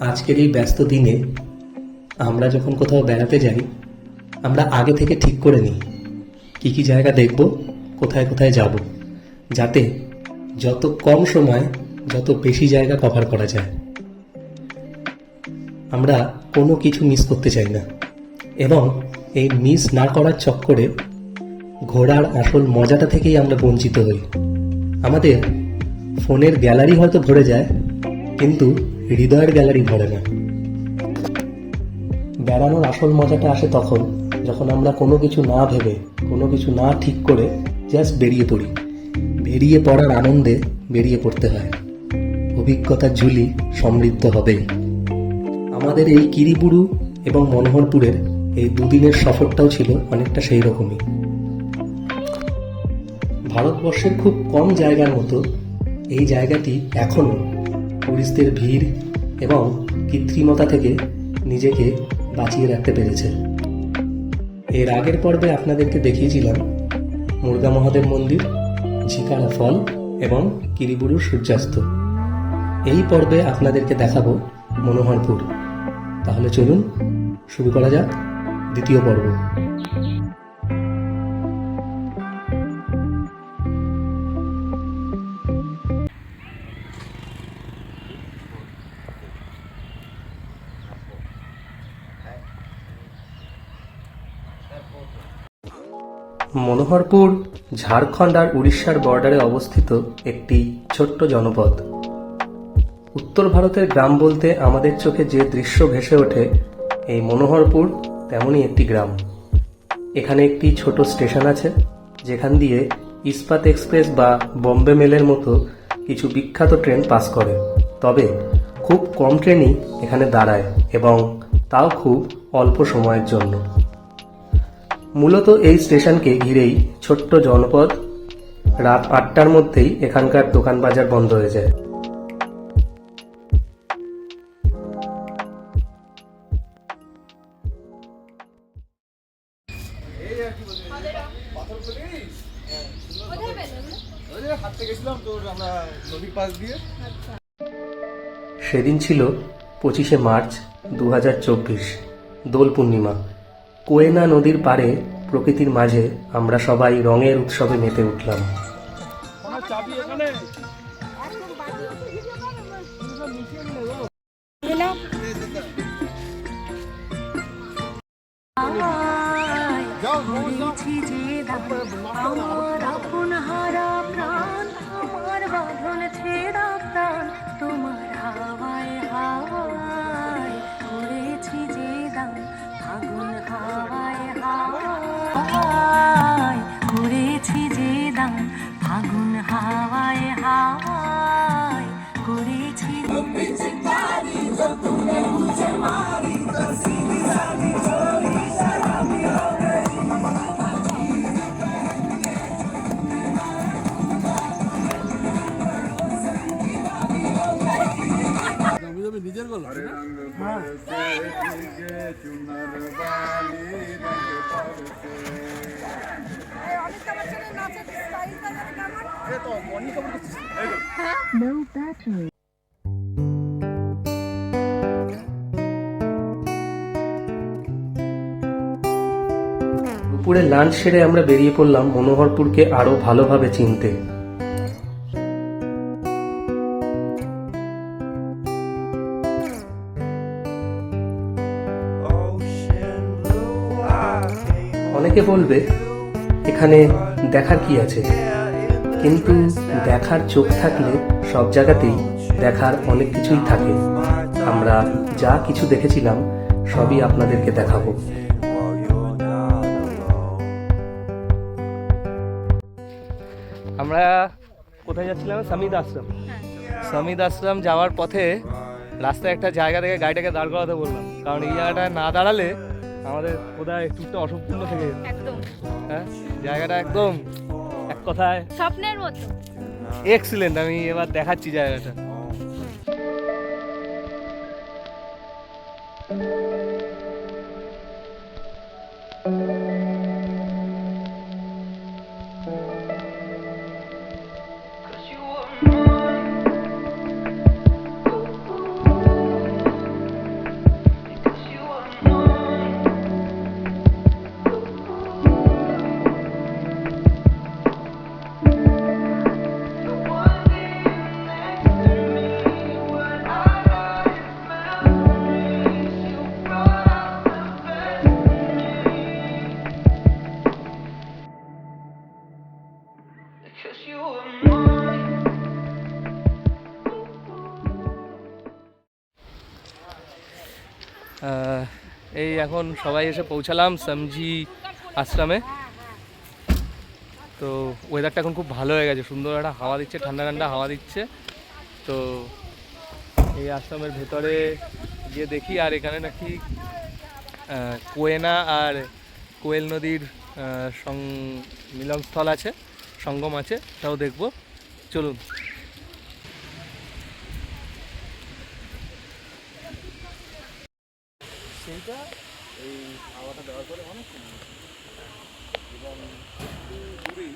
আজকের এই ব্যস্ত দিনে আমরা যখন কোথাও বেড়াতে যাই, আমরা আগে থেকে ঠিক করে নিই কী কী জায়গা দেখব, কোথায় কোথায় যাব, যাতে যত কম সময়, যত বেশি জায়গা কভার করা যায়। আমরা কোনো কিছু মিস করতে চাই না। এবং এই মিস না করার চক্করে ঘোরার আসল মজাটা থেকেই আমরা বঞ্চিত হই। আমাদের ফোনের গ্যালারি হয়তো ভরে যায়, কিন্তু হৃদয়ের গ্যালারি ভরে না। বেড়ানোর আসল মজাটা আসে তখন, যখন আমরা কোনো কিছু না ভেবে, কোনো কিছু না ঠিক করে জাস্ট বেরিয়ে পড়ি। বেরিয়ে পড়ার আনন্দে বেরিয়ে পড়তে হয়। অভিজ্ঞতার ঝুলি সমৃদ্ধ হবেই। আমাদের এই কিরিবুরু এবং মনোহরপুরের এই দুদিনের সফরটাও ছিল অনেকটা সেই রকমই। ভারতবর্ষের খুব কম জায়গার মতো এই জায়গাটি এখনও টুরিস্টদের ভিড় এবং কৃত্রিমতা থেকে নিজেকে বাঁচিয়ে রাখতে পেরেছে। এর আগের পর্বে আপনাদেরকে দেখিয়েছিলাম মুর্গা মহাদেব মন্দির, ঝিকারা ফল এবং কিরিবুরুর সূর্যাস্ত। এই পর্বে আপনাদেরকে দেখাবো মনোহরপুর। তাহলে চলুন, শুরু করা যাক দ্বিতীয় পর্ব। মনোহরপুর, ঝাড়খণ্ড আর উড়িষ্যার বর্ডারে অবস্থিত একটি ছোট্ট জনপদ। উত্তর ভারতের গ্রাম বলতে আমাদের চোখে যে দৃশ্য ভেসে ওঠে, এই মনোহরপুর তেমনই একটি গ্রাম। এখানে একটি ছোট স্টেশন আছে, যেখান দিয়ে ইস্পাত এক্সপ্রেস বা বম্বে মেলের মতো কিছু বিখ্যাত ট্রেন পাস করে। তবে খুব কম ট্রেনই এখানে দাঁড়ায় এবং তাও খুব অল্প সময়ের জন্য। মূলত এই স্টেশনকে ঘিরেই ছোট্ট জনপদ রাত আটটার মধ্যেই এখানকার দোকান বাজার বন্ধ হয়ে যায়। সেদিন ছিল পঁচিশে মার্চ দু হাজার চব্বিশ, দোল পূর্ণিমা। কোয়েনা নদীর পাড়ে প্রকৃতির মাঝে আমরা সবাই রঙের উৎসবে মেতে উঠলাম। যাও দুপুরে লাঞ্চ সেরে আমরা বেরিয়ে পড়লাম মনোহরপুরকে আরও ভালোভাবে চিনতে। অনেকে বলবে, এখানে দেখার কি আছে? কিন্তু দেখার চোখ থাকলে সব জায়গাতেই দেখার অনেক কিছুই থাকে। আমরা যা কিছু দেখেছিলাম, সবই আপনাদেরকে দেখাবো। আমরা কোথায় যাচ্ছিলাম? সামিদ আশ্রম। সামিদ আশ্রম যাওয়ার পথে রাস্তায় একটা জায়গা থেকে গাড়িটাকে দাঁড় করাতে বললাম। কারণ এই জায়গাটায় না দাঁড়ালে আমাদের কোথায় ট্যুরটা অসম্পূর্ণ থেকে যেত। হ্যাঁ? জায়গাটা একদম এক কথায় স্বপ্নের মতো। এক্সিলেন্ট আমি এবার দেখাচ্ছি জায়গাটা। আহ, এই এখন সবাই এসে পৌঁছালাম সমজি আশ্রমে। তো ওয়েদারটা এখন খুব ভালো হয়ে গেছে, সুন্দর একটা হাওয়া দিচ্ছে, ঠান্ডা ঠান্ডা হাওয়া দিচ্ছে। তো এই আশ্রমের ভেতরে গিয়ে দেখি, আর এখানে নাকি কোয়েনা আর কোয়েল নদীর সং, মিলনস্থল আছে, সঙ্গম আছে, তাও দেখব। চলুন। সেইটা এই হাওয়াটা দেওয়ার পরে অনেক। এবং একটু দূরেই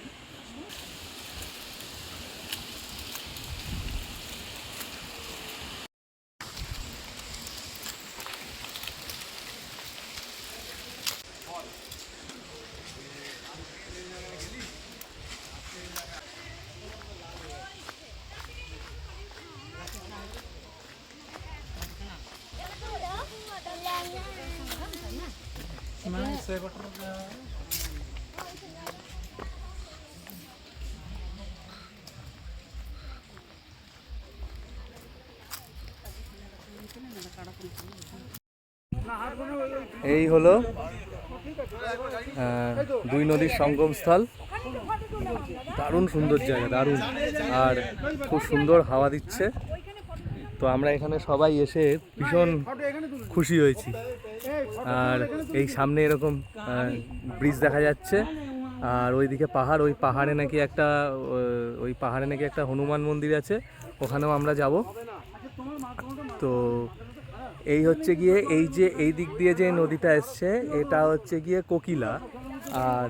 এই হলো দুই নদীর সঙ্গমস্থল। দারুণ সুন্দর জায়গা, দারুণ। আর খুব সুন্দর হাওয়া দিচ্ছে। তো আমরা এখানে সবাই এসে ভীষণ খুশি হয়েছি। আর এই সামনে এরকম ব্রিজ দেখা যাচ্ছে। আর ওইদিকে পাহাড়, ওই পাহাড়ে নাকি একটা ওই পাহাড়ে নাকি একটা হনুমান মন্দির আছে, ওখানেও আমরা যাব। তো এই হচ্ছে গিয়ে, এই যে, এই দিক দিয়ে যে নদীটা এসছে, এটা হচ্ছে গিয়ে কোকিলা। আর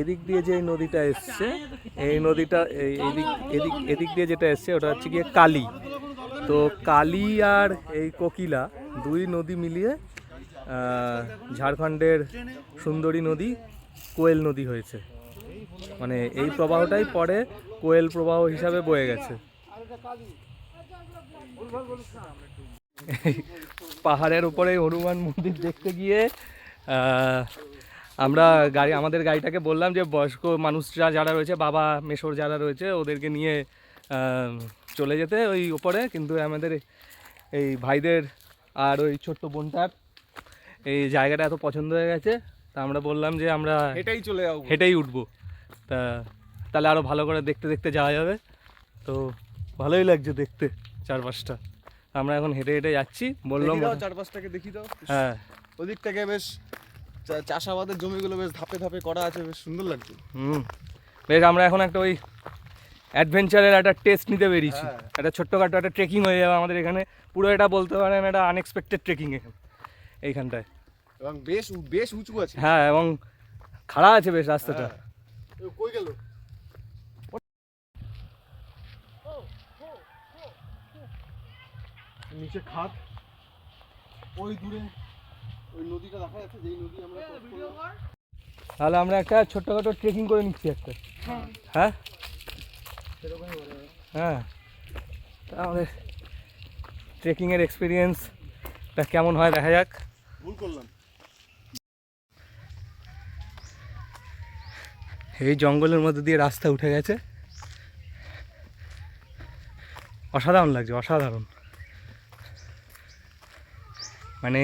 এদিক দিয়ে যে নদীটা এসছে, এই নদীটা এদিক এদিক এদিক দিয়ে যেটা এসছে, ওটা হচ্ছে গিয়ে কালী। তো কালী আর এই কোকিলা, দুই নদী মিলিয়ে ঝাড়খণ্ডের সুন্দরী নদী, কোয়েল নদী হয়েছে। মানে এই প্রবাহটাই পরে কোয়েল প্রবাহ হিসাবে বয়ে গেছে। পাহাড়ের উপরে হনুমান মন্দির দেখতে গিয়ে আমরা গাড়ি, আমাদের গাড়িটাকে বললাম যে বয়স্ক মানুষরা যারা রয়েছে, বাবা মেশোর যারা রয়েছে, ওদেরকে নিয়ে চলে যেতে ওই ওপরে কিন্তু আমাদের এই ভাইদের আর ওই ছোট্ট বোনটার এই জায়গাটা এত পছন্দ হয়ে গেছে তা আমরা বললাম যে আমরা এটাই চলে যাব। হেঁটেই উঠবো। তা তাহলে আরও ভালো করে দেখতে দেখতে যাওয়া যাবে। তো ভালোই লাগছে দেখতে চারপাশটা। আমরা এখন হেঁটে হেঁটে যাচ্ছি বললাম চারপাশটাকে দেখি দাও। হ্যাঁ। ওদিক থেকে বেশ চাষাবাদের জমিগুলো বেশ ধাপে ধাপে করা আছে বেশ সুন্দর লাগছে। হুম। বেশ আমরা এখন একটা ওই অ্যাডভেঞ্চারের একটা টেস্ট নিতে বেরিয়েছি। হ্যাঁ। একটা ছোট্টখাটো একটা ট্রেকিং হয়ে যাবে আমাদের এখানে। পুরো এটা বলতে পারেন একটা আনএক্সপেক্টেড ট্রেকিং এখানে এইখানটায়। এবং বেশ বেশ উঁচু আছে। হ্যাঁ এবং খাড়া আছে বেশ রাস্তাটা। হ্যাঁ। কই গেল? নিচে খাদ ওই দূরে ওই নদীটা দেখা যাচ্ছে যেই নদী আমরা তাহলে আমরা একটা ছোট্টখাটো ট্রেকিং করে নিচ্ছি একটা। হ্যাঁ। হ্যাঁ? আমাদের ট্রেকিংয়ের এক্সপিরিয়েন্সটা কেমন হয় দেখা যাক। ভুল করলাম। এই জঙ্গলের মধ্যে দিয়ে রাস্তা উঠে গেছে। অসাধারণ লাগছে, অসাধারণ। মানে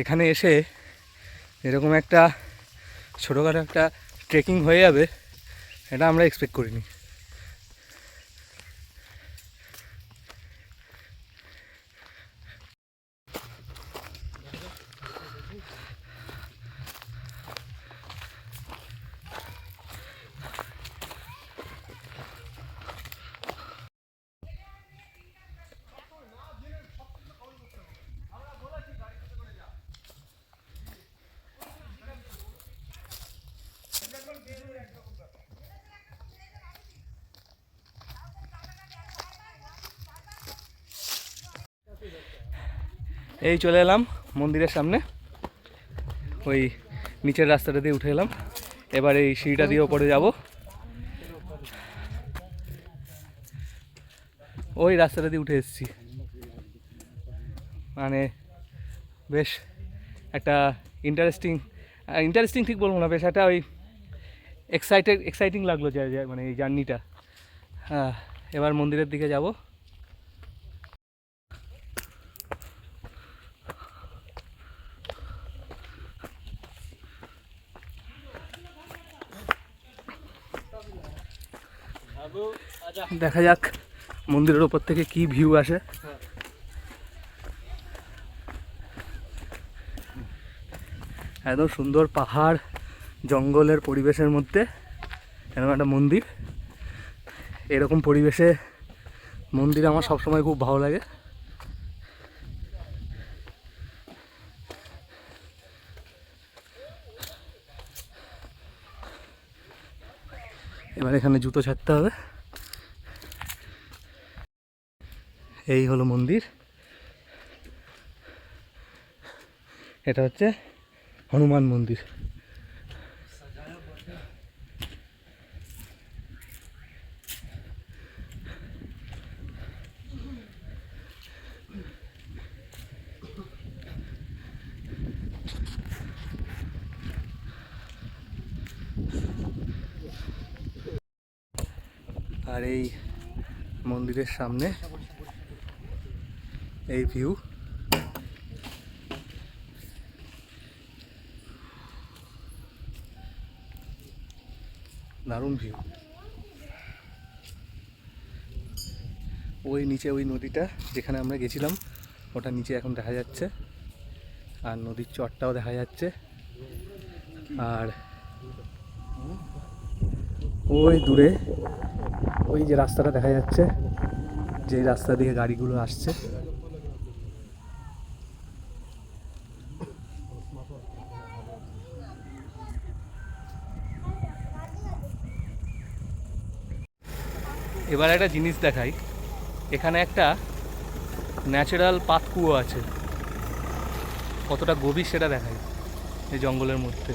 এখানে এসে এরকম একটা ছোটোখাটো একটা ট্রেকিং হয়ে যাবে, এটা আমরা এক্সপেক্ট করিনি। এই চলে এলাম মন্দিরের সামনে। ওই নিচের রাস্তাটা দিয়ে উঠে এলাম। এবার এই সিঁড়িটা দিয়ে ওপরে যাব। ওই রাস্তাটা দিয়ে উঠে এসেছি। মানে বেশ একটা ইন্টারেস্টিং ইন্টারেস্টিং ঠিক বলব না, বেশ একটা ওই এক্সাইটেড এক্সাইটিং লাগল মানে এই জার্নিটা হ্যাঁ এবার মন্দিরের দিকে যাব। দেখা যাক মন্দিরের ওপর থেকে কি ভিউ আসে। একদম সুন্দর পাহাড়, জঙ্গলের পরিবেশের মধ্যে এরকম একটা মন্দির। এরকম পরিবেশে মন্দির আমার সবসময় খুব ভালো লাগে। এবার এখানে জুতো ছাড়তে হবে। এই হলো মন্দির। এটা হচ্ছে হনুমান মন্দির। আর এই মন্দিরের সামনে এই ভিউ দারুণ ভিউ ওই নিচে, ওই নদীটা যেখানে আমরা গেছিলাম, ওটা নিচে এখন দেখা যাচ্ছে। আর নদীর চরটাও দেখা যাচ্ছে। আর ওই দূরে ওই যে রাস্তাটা দেখা যাচ্ছে যে রাস্তা দিয়ে গাড়িগুলো আসছে। এবার একটা জিনিস দেখাই। এখানে একটা ন্যাচারাল পাতকুয়ো আছে। কতটা গভীর সেটা দেখাই এই জঙ্গলের মধ্যে।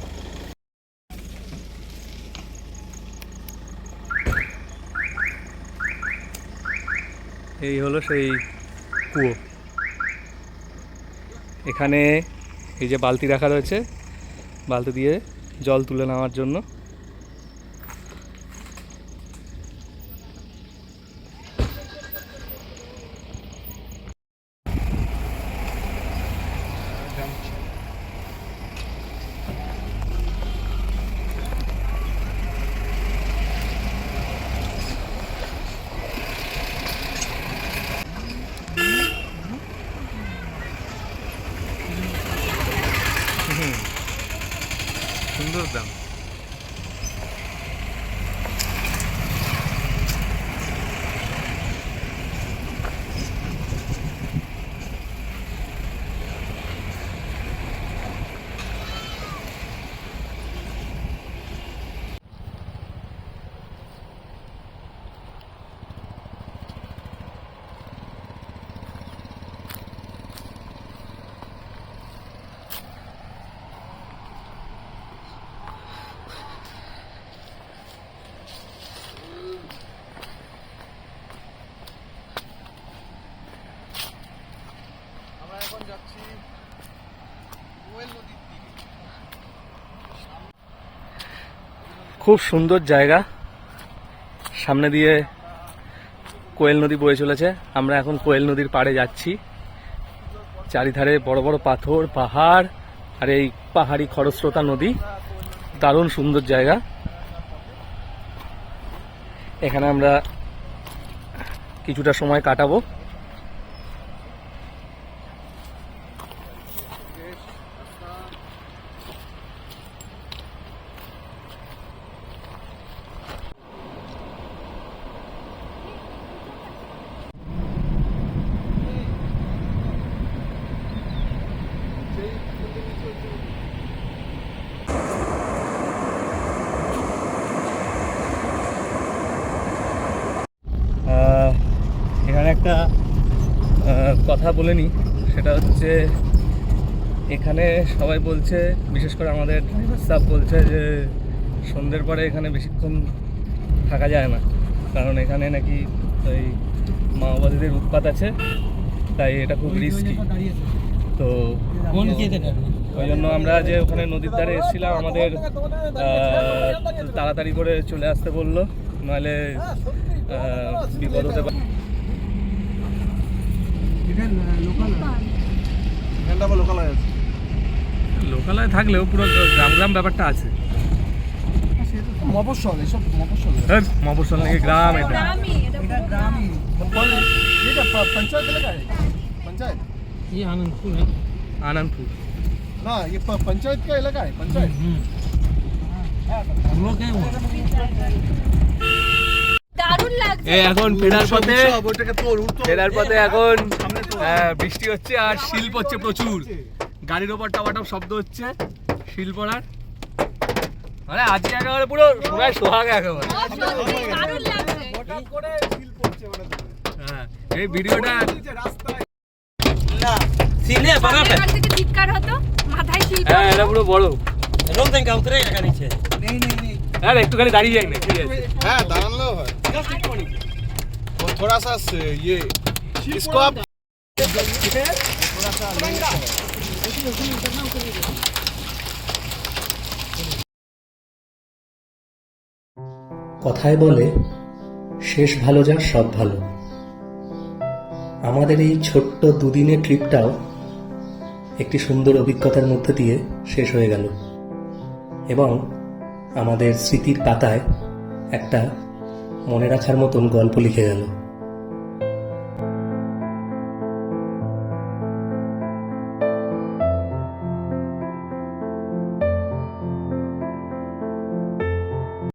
এই হলো সেই কুয়ো। এখানে এই যে বালতি রাখা রয়েছে, বালতি দিয়ে জল তুলে নেওয়ার জন্য। খুব সুন্দর জায়গা। সামনে দিয়ে কোয়েল নদী বয়ে চলেছে। আমরা এখন কোয়েল নদীর পাড়ে যাচ্ছি। চারিধারে বড় বড় পাথর, পাহাড়, আর এই পাহাড়ি খরস্রোতা নদী। দারুণ সুন্দর জায়গা। এখানে আমরা কিছুটা সময় কাটাবো আহ, এখানে একটা আহ, কথা বলে নিই সেটা হচ্ছে এখানে সবাই বলছে বিশেষ করে আমাদের ড্রাইভার স্টাফ বলছে যে সন্ধ্যের পরে এখানে বেশিক্ষণ থাকা যায় না কারণ এখানে নাকি ওই মাওবাদীদের উৎপাত আছে তাই এটা খুব রিস্কি তো ওই জন্য আমরা যে ওখানে নদীর ধারে এসেছিলাম আমাদের তাড়াতাড়ি করে চলে আসতে বলল নাহলে বিপদ হতে পারে এখানটা আবার লোকালয় আছে লোকালয়ে থাকলেও পুরো গ্রাম গ্রাম ব্যাপারটা আছে মফস্বল এসব মফস্বল মফস্বল নাকি গ্রাম এটা এটা প- पंचायत এলাকা है पंचायत ये आनंदपुर है আনন্দপুর ना ये प- पंचायत का इलाका है पंचायत हम लोग हैं वहाँ দারুণ লাগছে এই এখন ফেরার পথে সব ওটাকে তোর উত্তর ফেরার পথে এখন হ্যাঁ, বৃষ্টি হচ্ছে আর শিল পড়ছে প্রচুর গাড়ির ওপর টপাটপ শব্দ হচ্ছে শিল পড়ার মানে আজকে একেবারে পুরো সোনায় সোহাগ একেবারে ও, সত্যি দারুণ লাগছে হঠাৎ করে ফিল করছে মানে হ্যাঁ এই ভিডিওটা রাস্তায় सीने बड़ा पे এখান থেকে চিৎকার হতো মাথায় শিল্প হ্যাঁ এটা পুরো বড় रोक देंगे उतरेगा का नीचे হ্যাঁ একটুখানি দাঁড়িয়ে যাই না ঠিক আছে হ্যাঁ দাঁড়ালেও হয় वो थोड़ा सा से- ये इसको आप কথায় বলে, শেষ ভালো যার সব ভালো। আমাদের এই ছোট্ট দুদিনের ট্রিপটাও একটি সুন্দর অভিজ্ঞতার মধ্যে দিয়ে শেষ হয়ে গেল এবং আমাদের স্মৃতির পাতায় একটা মনে রাখার মতন গল্প লিখে গেল।